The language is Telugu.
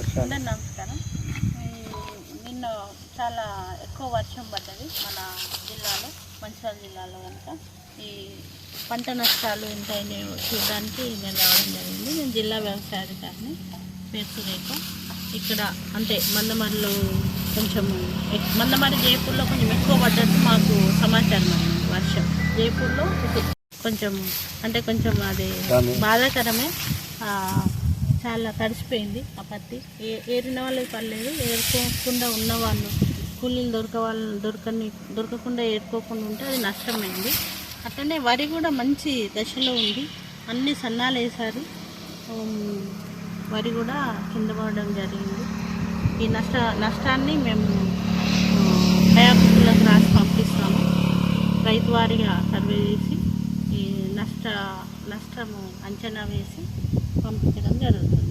అందరు నమస్కారం నిన్న చాలా ఎక్కువ వర్షం పడ్డది మన జిల్లాలో మంచిర్యాల జిల్లాలో కనుక. ఈ పంట నష్టాలు ఎంత అయినాయో చూడడానికి నేను రావడం జరిగింది. నేను జిల్లా వ్యవసాయ అధికారిని పేరు ఇక్కడ అంటే మందమరిలో కొంచెం మందమరి జైపూర్లో కొంచెం ఎక్కువ పడ్డట్టు మాకు సమాచారం అందింది వర్షం. జైపూర్లో కొంచెం అంటే కొంచెం అది బాధాకరమే. చాలా తడిసిపోయింది ఆ పత్తి. ఏ ఏరిన వాళ్ళకి పర్లేదు ఏరుకోకుండా ఉన్న వాళ్ళు కూలీలు దొరక వాళ్ళు దొరకని దొరకకుండా ఏరుకోకుండా ఉంటే అది నష్టమైంది. అట్లనే వరి కూడా మంచి దశలో ఉంది. అన్ని సన్నాలు వేశారు. వరి కూడా కింద పడడం జరిగింది. ఈ నష్ట నష్టాన్ని మేము డయాబులకు రాసి పంపిస్తాము. రైతు వారిగా సర్వే చేసి నష్ట నష్టము అంచనా వేసి పంపించడం జరుగుతుంది.